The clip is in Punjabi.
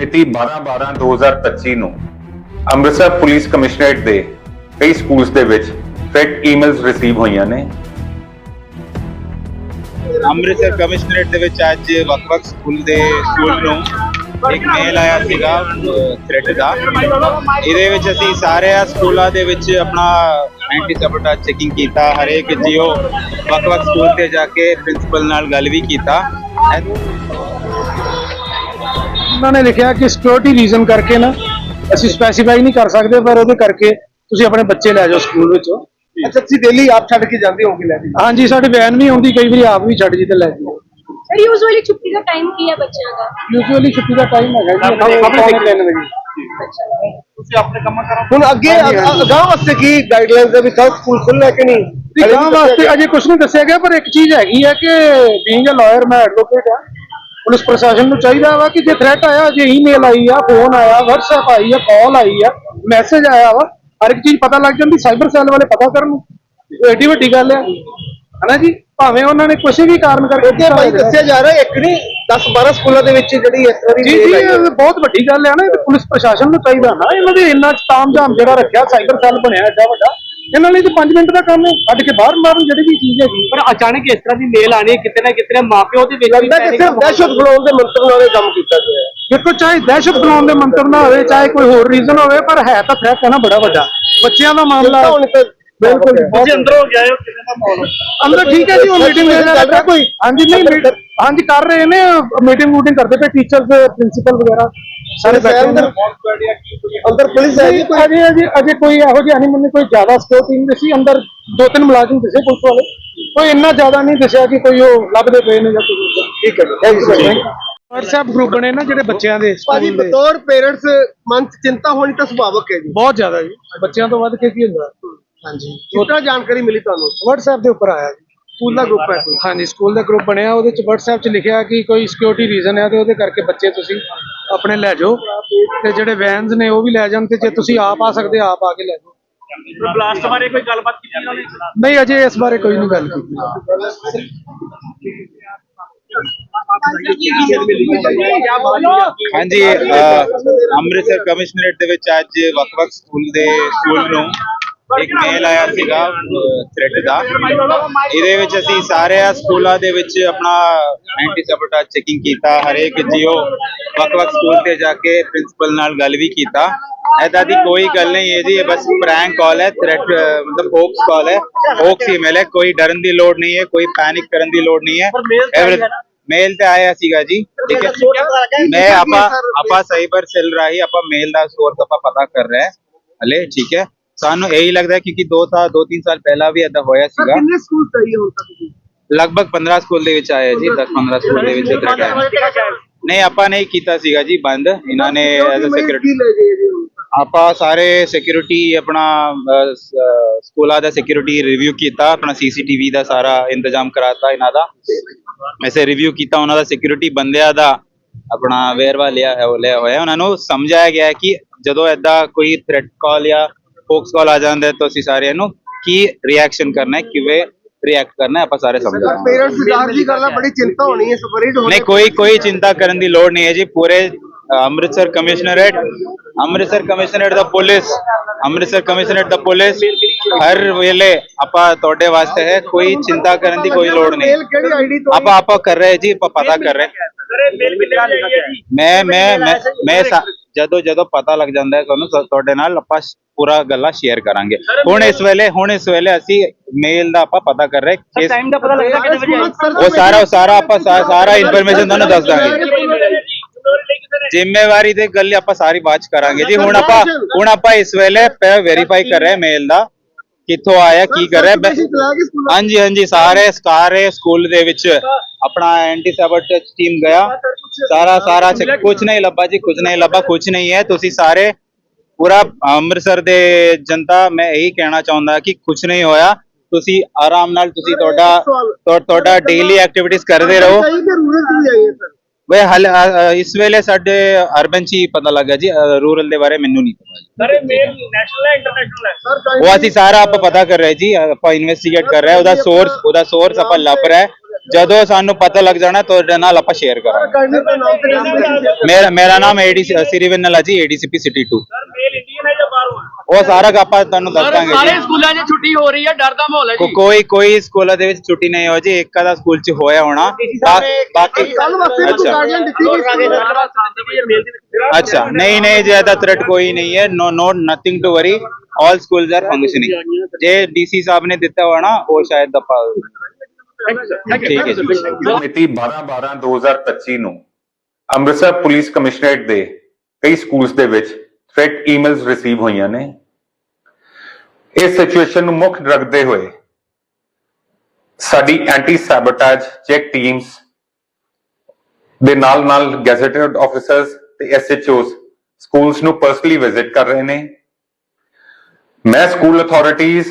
ਮਿਤੀ 12/12/2025 ਨੂੰ ਅੰਮ੍ਰਿਤਸਰ ਪੁਲਿਸ ਕਮਿਸ਼ਨਰੇਟ ਦੇ ਕਈ ਸਕੂਲਸ ਦੇ ਵਿੱਚ ਫੇਕ ਈਮੇਲਸ ਰਿਸੀਵ ਹੋਈਆਂ ਨੇ। ਅੰਮ੍ਰਿਤਸਰ ਕਮਿਸ਼ਨਰੇਟ ਦੇ ਵਿੱਚ ਅੱਜ ਵੱਖ-ਵੱਖ ਸਕੂਲ ਦੇ ਸਕੂਲ ਨੂੰ ਇੱਕ ਮੇਲ ਆਇਆ ਸੀਗਾ ਥ੍ਰੈਟ ਦਾ। ਇਹਦੇ ਵਿੱਚ ਅਸੀਂ ਸਾਰੇ ਸਕੂਲਾਂ ਦੇ ਵਿੱਚ ਆਪਣਾ ਐਂਟੀ ਸਬੋਟਾਜ ਚੈਕਿੰਗ ਕੀਤਾ, ਹਰੇਕ ਜੀਓ ਵੱਖ-ਵੱਖ ਸਕੂਲ ਤੇ ਜਾ ਕੇ ਪ੍ਰਿੰਸੀਪਲ ਨਾਲ ਗੱਲ ਵੀ ਕੀਤਾ। ਉਹਨਾਂ ਨੇ ਲਿਖਿਆ ਕਿ ਸਿਕਿਉਰਿਟੀ ਰੀਜ਼ਨ ਕਰਕੇ ਨਾ ਅਸੀਂ ਸਪੈਸੀਫਾਈ ਨਹੀਂ ਕਰ ਸਕਦੇ ਪਰ ਉਹਦੇ ਕਰਕੇ ਤੁਸੀਂ ਆਪਣੇ ਬੱਚੇ ਲੈ ਜਾਓ ਸਕੂਲ ਵਿੱਚੋਂ। ਅੱਛਾ ਤੁਸੀਂ ਡੇਲੀ ਆਪ ਛੱਡ ਕੇ ਜਾਂਦੇ ਹੋਗੇ ਲੈ ਕੇ? ਹਾਂਜੀ ਸਾਡੀ ਵੈਨ ਵੀ ਆਉਂਦੀ ਕਈ ਵਾਰੀ ਆਪ ਵੀ ਛੱਡ ਜੀ ਤੇ ਲੈ ਜਾਓ। ਸਰ ਯੂਜ਼ੁਅਲੀ ਛੁੱਟੀ ਦਾ ਟਾਈਮ ਕੀ ਹੈ ਬੱਚਿਆਂ ਦਾ? ਯੂਜੂਅਲੀ ਛੁੱਟੀ ਦਾ ਟਾਈਮ ਹੈਗਾ ਜੀ ਪੌਣੇ ਤਿੰਨ ਵਜੇ। ਹੁਣ ਅੱਗੇ ਅਗਾਹ ਵਾਸਤੇ ਕੀ ਗਾਈਡਲਾਈਨਸ ਹੈ ਵੀ ਕੱਲ ਸਕੂਲ ਖੁੱਲ੍ਹਣਾ ਕਿ ਨਹੀਂ? ਗਾਂ ਵਾਸਤੇ ਅਜੇ ਕੁਝ ਨਹੀਂ ਦੱਸਿਆ ਗਿਆ ਪਰ ਇੱਕ ਚੀਜ਼ ਹੈਗੀ ਹੈ ਕਿ ਬੀਇੰਗ ਅ ਲਾਇਰ ਮੈਂ ਐਡਵੋਕੇਟ ਆ। ਪੁਲਿਸ ਪ੍ਰਸ਼ਾਸਨ ਨੂੰ ਚਾਹੀਦਾ ਵਾ ਕਿ ਜੇ ਥ੍ਰੈਟ ਆਇਆ ਜੇ ਈਮੇਲ ਆਈ ਆ ਫੋਨ ਆਇਆ WhatsApp ਆਈ ਆ ਕਾਲ ਆਈ ਆ ਮੈਸੇਜ ਆਇਆ ਵਾ ਹਰ ਇੱਕ ਚੀਜ਼ ਪਤਾ ਲੱਗ ਜਾਂਦੀ ਸਾਈਬਰ ਸੈੱਲ ਵਾਲੇ ਪਤਾ ਕਰਨ ਇਹ ਏਡੀ ਵੱਡੀ ਗੱਲ ਆ। ਹਨਾ ਜੀ? ਭਾਵੇਂ ਉਹਨਾਂ ਨੇ ਕੁਝ ਵੀ ਕਾਰਨ ਕਰਕੇ ਅੱਗੇ ਭਾਈ ਦੱਸਿਆ ਜਾ ਰਿਹਾ ਇੱਕ ਨਹੀਂ 10 12 ਸਕੂਲਾਂ ਦੇ ਵਿੱਚ ਜਿਹੜੀ ਇਸ ਤਰ੍ਹਾਂ ਦੀ ਜੀ ਜੀ। ਇਹ ਬਹੁਤ ਵੱਡੀ ਗੱਲ ਹੈ ਨਾ ਇਹ ਤਾਂ ਪੁਲਿਸ ਪ੍ਰਸ਼ਾਸਨ ਨੂੰ ਚਾਹੀਦਾ ਨਾ ਇਹਨਾਂ ਦੇ ਇੰਨਾ ਤਾਮਝਾਮ ਜਿਹੜਾ ਰੱਖਿਆ ਸਾਈਬਰ ਸੈੱਲ ਬਣਿਆ ਐਡਾ ਵੱਡਾ। ਇਹਨਾਂ ਲਈ ਤਾਂ 5 ਮਿੰਟ ਦਾ ਕੰਮ ਹੈ। ਕੱਢ ਕੇ ਬਾਹਰ ਮਾਰਨ ਜਿਹੜੀ ਵੀ ਚੀਜ਼ ਹੈਗੀ। ਪਰ ਅਚਾਨਕ ਇਸ ਤਰ੍ਹਾਂ ਦੀ ਮੇਲ ਆਣੀ ਕਿਤੇ ਨਾ ਕਿਤੇ ਮਾਪਿਓ ਦੇ ਵਿੱਚ ਲੱਗਦਾ ਕਿ ਸਿਰਫ ਦਹਿਸ਼ਤ ਫੈਲਾਉਣ ਦੇ ਮੰਤਵ ਨਾਲ ਇਹ ਕੰਮ ਕੀਤਾ ਗਿਆ ਹੈ। ਦੇਖੋ ਚਾਹੇ ਦਹਿਸ਼ਤ ਫੈਲਾਉਣ ਦੇ ਮੰਤਰ ਨਾ ਹੋਵੇ ਚਾਹੇ ਕੋਈ ਹੋਰ ਰੀਜ਼ਨ ਹੋਵੇ ਪਰ ਹੈ ਤਾਂ ਥ੍ਰੈਟ ਹੈ ਨਾ ਬੜਾ ਵੱਡਾ। ਬੱਚਿਆਂ ਦਾ ਮਾਮਲਾ ਬਿਲਕੁਲ ਤੁਸੀਂ ਅੰਦਰ ਹੋ ਗਏ ਹੋ ਕਿਤੇ ਦਾ ਮਾਹੌਲ। ਅੰਦਰ ਠੀਕ ਹੈ ਜੀ ਉਹ ਮੀਟਿੰਗ ਚੱਲ ਰਿਹਾ ਕੋਈ? ਹਾਂਜੀ ਨਹੀਂ meet- ਹਾਂਜੀ ਕਰ ਰਹੇ ਨੇ ਮੀਟਿੰਗ ਮੂਟਿੰਗ ਕਰਦੇ ਪਏ ਟੀਚਰਸ ਪ੍ਰਿੰਸੀਪਲ ਵਗੈਰਾ। ਸਾਰੇ ਬੈਠੇ ਅੰਦਰ ਨੇ। ਅੰਦਰ ਪੁਲਿਸ ਹੈ ਜੀ ਕੋਈ? ਅਜੇ ਅਜੇ ਅਜੇ ਕੋਈ ਇਹੋ ਜਿਹਾ ਨਹੀਂ ਮੈਨੂੰ ਕੋਈ ਜ਼ਿਆਦਾ ਸਪੋਰਟ ਨਹੀਂ ਦਿਸੀ ਅੰਦਰ ਦੋ ਤਿੰਨ ਮੁਲਾਜ਼ਮ ਦਿਸੇ ਪੁਲਿਸ ਵਾਲੇ। ਕੋਈ ਇੰਨਾ ਜ਼ਿਆਦਾ ਨਹੀਂ ਦਿਸਿਆ ਕਿ ਕੋਈ ਉਹ ਲੱਭਦੇ ਪਏ ਨੇ ਜਾਂ ਕੋਈ ਠੀਕ ਹੈ ਥੈਂਕ ਯੂ WhatsApp ਗਰੁੱਪ ਬਣੇ ਨਾ ਜਿਹੜੇ ਬੱਚਿਆਂ ਦੇ ਭਾਜੀ ਬਤੌਰ ਪੇਰੈਂਟਸ ਮਨ 'ਚ ਚਿੰਤਾ ਹੋਣੀ ਤਾਂ ਸੁਭਾਵਕ ਹੈ ਜੀ। ਬਹੁਤ ਜ਼ਿਆਦਾ ਜੀ। ਬੱਚਿਆਂ ਤੋਂ ਵੱਧ ਕੇ ਕੀ ਹੁੰਦਾ? ਹਾਂਜੀ। ਕਿੰਨਾ ਜਾਣਕਾਰੀ ਮਿਲੀ ਤੁਹਾਨੂੰ? WhatsApp ਦੇ ਉੱਪਰ ਆਇਆ ਜੀ। ਸਕੂਲ ਦਾ ਗਰੁੱਪ ਹੈ। ਕੋਈ ਹਾਂਜੀ ਸਕੂਲ ਦਾ ਗਰੁੱਪ ਬਣਿਆ। ਉਹਦੇ ਚ WhatsApp ਚ ਲਿਖਿਆ ਕਿ ਕੋਈ ਸਿਕਿਉਰਿਟੀ ਰੀਜ਼ਨ ਹੈ ਤੇ ਉਹਦੇ ਕਰਕੇ ਬੱਚੇ ਤੁਸੀਂ ਆਪਣੇ ਲੈ ਜਾਓ। ਤੇ ਜਿਹੜੇ ਵੈਨਸ ਨੇ ਉਹ ਵੀ ਲੈ ਜਾਣ ਤੇ ਜੇ ਤੁਸੀਂ ਆਪ ਆ ਸਕਦੇ ਆਪ ਆ ਕੇ ਲੈ ਜਾਓ। ਬਲਾਸਟ ਬਾਰੇ ਕੋਈ ਗੱਲਬਾਤ ਕੀਤੀ ਉਹਨਾਂ ਨੇ? ਨਹੀਂ ਅਜੇ ਇਸ ਬਾਰੇ ਕੋਈ ਨਹੀਂ ਗੱਲ ਕੀਤੀ। ਹਾਂਜੀ ਅੰਮ੍ਰਿਤਸਰ ਕਮਿਸ਼ਨਰੇਟ ਦੇ ਵਿੱਚ ਅੱਜ ਵੱਖ-ਵੱਖ ਸਕੂਲ ਦੇ ਸਕੂਲ ਨੂੰ ਇੱਕ ਮੇਲ ਆਇਆ ਸੀਗਾ ਥ੍ਰੈਟ ਦਾ। ਇਹਦੇ ਵਿੱਚ ਅਸੀਂ ਸਾਰੇ ਸਕੂਲਾਂ ਦੇ ਵਿੱਚ ਆਪਣਾ ਐਂਟੀ ਸਬੋਟਾਜ ਚੈਕਿੰਗ ਕੀਤਾ ਹਰੇਕ ਜੀਓ ਵੱਖ-ਵੱਖ ਸਕੂਲ ਤੇ ਜਾ ਕੇ ਪ੍ਰਿੰਸੀਪਲ ਨਾਲ ਗੱਲ ਵੀ ਕੀਤਾ। ਐਦਾਂ ਦੀ ਕੋਈ ਗੱਲ ਨਹੀਂ ਹੈ ਜੀ ਇਹ ਬਸ ਪ੍ਰੈਂਕ ਕਾਲ ਹੈ ਥ੍ਰੈਟ ਮਤਲਬ ਹੋਕਸ ਕਾਲ ਹੈ। ਹੋਕਸ ਈਮੇਲ ਹੈ ਕੋਈ ਡਰਨ ਦੀ ਲੋੜ ਨਹੀਂ ਹੈ ਕੋਈ ਪੈਨਿਕ ਕਰਨ ਦੀ ਲੋੜ ਨਹੀਂ ਹੈ। ਮੇਲ ਤੇ ਆਇਆ ਸੀਗਾ ਜੀ ਠੀਕ ਹੈ। ਮੈਂ ਆਪਾਂ ਆਪਾਂ ਸਾਈਬਰ ਸੈੱਲ ਰਾਹੀਂ ਆਪਾਂ ਮੇਲ ਦਾ ਸੋਰਸ ਆਪਾਂ ਪਤਾ ਕਰ ਰਹੇ ਹਾਂ। ਹਲੇ ਠੀਕ ਹੈ। ਸਾਨੂੰ ਇਹੀ ਲੱਗਦਾ ਹੈ ਕਿਉਂਕਿ 2 ਸਾਲ 2-3 ਸਾਲ ਪਹਿਲਾਂ ਵੀ ਏਦਾਂ ਹੋਇਆ ਸੀਗਾ। ਕਿੰਨੇ ਸਕੂਲ ਚਾਹੀਏ ਹੁਣ ਤੱਕ ਜੀ ਲਗਭਗ 15 ਸਕੂਲ ਦੇ ਵਿੱਚ ਆਇਆ ਜੀ 10-15 ਸਕੂਲ ਦੇ ਵਿੱਚ ਆਇਆ ਨਹੀਂ ਆਪਾਂ ਨਹੀਂ ਕੀਤਾ ਸੀਗਾ ਜੀ ਬੰਦ। ਇਹਨਾਂ ਨੇ ਐਜ਼ ਅ ਸਿਕਿਉਰਿਟੀ? ਆਪਾਂ ਸਾਰੇ ਸਿਕਿਉਰਿਟੀ ਆਪਣਾ ਸਕੂਲਾਂ ਦਾ ਸਿਕਿਉਰਿਟੀ ਰਿਵਿਊ ਕੀਤਾ ਆਪਣਾ ਸੀਸੀਟੀਵੀ ਦਾ ਸਾਰਾ ਇੰਤਜ਼ਾਮ ਕਰਾਤਾ ਇਹਨਾਂ ਦਾ। ਐਸੇ ਰਿਵਿਊ ਕੀਤਾ ਉਹਨਾਂ ਦਾ ਸਿਕਿਉਰਿਟੀ ਬੰਦਿਆਂ ਦਾ ਆਪਣਾ ਵੇਰਵਾ ਲਿਆ ਹੋਇਆ। ਉਹਨਾਂ ਨੂੰ ਸਮਝਾਇਆ ਗਿਆ ਕਿ ਜਦੋਂ ਐਦਾਂ ਕੋਈ ਥ੍ਰੈਟ ਕਾਲ ਜਾਂ ਫੋਕਸ ਕਾਲ ਆ ਜਾਂਦਾ ਹੈ ਤਾਂ ਅਸੀਂ ਸਾਰਿਆਂ ਨੂੰ ਕੀ ਰਿਐਕਸ਼ਨ ਕਰਨਾ ਹੈ ਕਿਵੇਂ ਰਿਐਕਟ ਕਰਨਾ ਹੈ ਆਪਾਂ ਸਾਰੇ ਸਮਝਾਂਗੇ ਪੇਰੈਂਟਸ ਜ਼ਾਹਰ ਜੀ ਗੱਲ ਆ ਬੜੀ ਚਿੰਤਾ ਹੋਣੀ ਹੈ ਸਪਰਿਟ ਹੋਣੀ ਨਹੀਂ ਕੋਈ ਕੋਈ ਚਿੰਤਾ ਕਰਨ ਦੀ ਲੋੜ ਨਹੀਂ ਹੈ ਜੀ ਪੂਰੇ ਅ, ਅੰਮ੍ਰਿਤਸਰ ਕਮਿਸ਼ਨਰੇਟ ਅੰਮ੍ਰਿਤਸਰ ਕਮਿਸ਼ਨਰੇਟ ਦਾ ਪੁਲਿਸ ਅੰਮ੍ਰਿਤਸਰ ਕਮਿਸ਼ਨਰੇਟ ਦਾ ਪੁਲਿਸ ਹਰ ਵੇਲੇ ਆਪਾਂ ਤੁਹਾਡੇ ਵਾਸਤੇ ਹੈ ਕੋਈ ਚਿੰਤਾ ਕਰਨ ਦੀ ਕੋਈ ਲੋੜ ਨਹੀਂ। ਮੇਲ ਕਿਹੜੀ ਆਈਡੀ ਤੋਂ ਆਪਾਂ ਆਪਾਂ ਕਰ ਰਹੇ ਜੀ ਆਪਾਂ ਪਤਾ ਕਰ ਰਹੇ। ਮੈਂ ਮੈਂ ਮੈਂ ਮੈਂ ਸਾ- ਜਦੋਂ ਜਦੋਂ ਪਤਾ ਲੱਗ ਜਾਂਦਾ ਹੈ ਤੁਹਾਨੂੰ ਤੁਹਾਡੇ ਨਾਲ ਆਪਾਂ ਪੂਰਾ ਗੱਲਾਂ ਸ਼ੇਅਰ ਕਰਾਂਗੇ। ਹੁਣ ਇਸ ਵੇਲੇ ਹੁਣ ਇਸ ਵੇਲੇ ਅਸੀਂ ਮੇਲ ਦਾ ਆਪਾਂ ਪਤਾ ਕਰ ਰਹੇ ਕਿਸ ਟਾਈਮ ਦਾ ਪਤਾ ਲੱਗਦਾ ਕਿੰਨੇ ਵਜੇ ਆਈ ਉਹ ਸਾਰਾ ਉਹ ਸਾਰਾ ਆਪਾਂ ਸਾਰਾ ਇਨਫੋਰਮੇਸ਼ਨ ਤੁਹਾਨੂੰ ਦੱਸ ਦਾਂਗੇ। ਜ਼ਿੰਮੇਵਾਰੀ ਦੇ ਗੱਲ ਆਪਾਂ ਸਾਰੀ ਬਾਤ ਕਰਾਂਗੇ ਜੀ। ਹੁਣ ਆਪਾਂ ਹੁਣ ਆਪਾਂ ਇਸ ਵੇਲੇ ਵੈਰੀਫਾਈ ਕਰ ਰਹੇ ਮੇਲ ਦਾ ਕਿੱਥੋਂ ਆਇਆ ਕੀ ਕਰ ਰਿਹਾ ਹਾਂਜੀ ਹਾਂਜੀ ਸਾਰੇ ਸਾਰੇ ਸਕੂਲ ਦੇ ਵਿੱਚ ਆਪਣਾ ਐਂਟੀ ਸੈਬੋਟੇਜ ਟੀਮ ਗਿਆ ਸਾਰਾ ਸਾਰਾ ਚੈੱਕ ਕੁਝ ਨਹੀਂ ਲੱਭਾ ਜੀ ਕੁਝ ਨਹੀਂ ਲੱਭਾ ਕੁਝ ਨਹੀਂ ਹੈ। ਤੁਸੀਂ ਸਾਰੇ ਪੂਰਾ ਅੰਮ੍ਰਿਤਸਰ ਦੇ ਜਨਤਾ ਮੈਂ ਇਹੀ ਕਹਿਣਾ ਚਾਹੁੰਦਾ ਕਿ ਕੁਝ ਨਹੀਂ ਹੋਇਆ। ਤੁਸੀਂ ਆਰਾਮ ਨਾਲ ਤੁਸੀਂ ਤੁਹਾਡਾ ਤੁਹਾ- ਤੁਹਾਡਾ ਡੇਲੀ ਐਕਟੀਵਿਟੀਜ਼ ਕਰਦੇ ਰਹੋ। ਰੂਰਲ ਵੀ ਆਈ ਹੈ ਸਰ। ਵੇ ਹਲ ਅ, ਅ, ਇਸ ਵੇਲੇ ਸਾਡੇ ਅਰਬਨ ਚ ਹੀ ਪਤਾ ਲੱਗਾ ਜੀ ਰੂਰਲ ਦੇ ਬਾਰੇ ਮੈਨੂੰ ਨਹੀਂ ਪਤਾ ਜੀ। ਸਰ ਇਹ ਮੇਲ ਨੈਸ਼ਨਲ ਹੈ ਇੰਟਰਨੈਸ਼ਨਲ ਹੈ? ਸਰ ਉਹ ਅਸੀਂ ਸਾਰਾ ਆਪਾਂ ਪਤਾ ਕਰ ਰਹੇ ਜੀ ਆਪਾਂ ਇਨਵੈਸਟੀਗੇਟ ਕਰ ਰਹੇ ਉਹਦਾ ਸੋਰਸ ਉਹਦਾ ਸੋਰਸ ਆਪਾਂ ਲੱਭ ਰਹੇ ਜਦੋਂ ਸਾਨੂੰ ਪਤਾ ਲੱਗ ਜਾਣਾ ਤੁਹਾਡੇ ਨਾਲ ਆਪਾਂ ਸ਼ੇਅਰ ਕਰਾਂਗੇ। ਮੇਰਾ ਨਾਮ ਏਡੀ ਸਿਰੀਵਨ ਜੀ ਏਡੀਸੀਪੀ ਸਿਟੀ 2 ਉਹ ਸਾਰਾ ਆਪਾਂ ਤੁਹਾਨੂੰ ਦੱਸਾਂਗੇ ਸਾਰੇ ਸਕੂਲਾਂ 'ਚ ਛੁੱਟੀ ਹੋ ਰਹੀ ਹੈ ਡਰ ਦਾ ਮਾਹੌਲ ਹੈ ਜੀ। ਕੋਈ ਕੋਈ ਸਕੂਲਾਂ ਦੇ ਵਿੱਚ ਛੁੱਟੀ ਨਹੀਂ ਹੋ ਜੀ ਇੱਕ ਦਾ ਸਕੂਲ 'ਚ ਹੋਇਆ ਹੋਣਾ। ਬਾਕੀ ਅੱਛਾ। ਨਹੀਂ ਨਹੀਂ ਜ਼ਿਆਦਾ ਥ੍ਰੈਟ ਕੋਈ ਨਹੀਂ ਹੈ no no nothing to worry all schools are functioning ਜੇ ਡੀਸੀ ਸਾਹਿਬ ਨੇ ਦਿੱਤਾ ਹੋਣਾ ਉਹ ਸ਼ਾਇਦ ਦਪਾ ਠੀਕ ਹੈ ਜੀ ਮਿਤੀ 12/12/2025 ਨੂੰ ਅੰਮ੍ਰਿਤਸਰ ਪੁਲਿਸ ਕਮਿਸ਼ਨਰੇਟ ਦੇ ਕਈ ਸਕੂਲਸ ਦੇ ਵਿੱਚ ਥ੍ਰੈਟ ਈਮੇਲਸ ਰਿਸੀਵ ਹੋਈਆਂ ਨੇ। ਇਸ ਸਿਚੁਏਸ਼ਨ ਨੂੰ ਮੁੱਖ ਰੱਖਦੇ ਹੋਏ ਸਾਡੀ ਐਂਟੀ ਸੈਬੋਟੇਜ ਚੈੱਕ ਟੀਮਸ ਦੇ ਨਾਲ ਨਾਲ ਗੈਜ਼ਟਡ ਆਫੀਸਰਸ ਤੇ ਐਸਐਚਓਸ ਸਕੂਲਸ ਨੂੰ ਪਰਸਨਲੀ ਵਿਜ਼ਿਟ ਕਰ ਰਹੇ ਨੇ। ਮੈਂ ਸਕੂਲ ਅਥਾਰਟੀਆਂ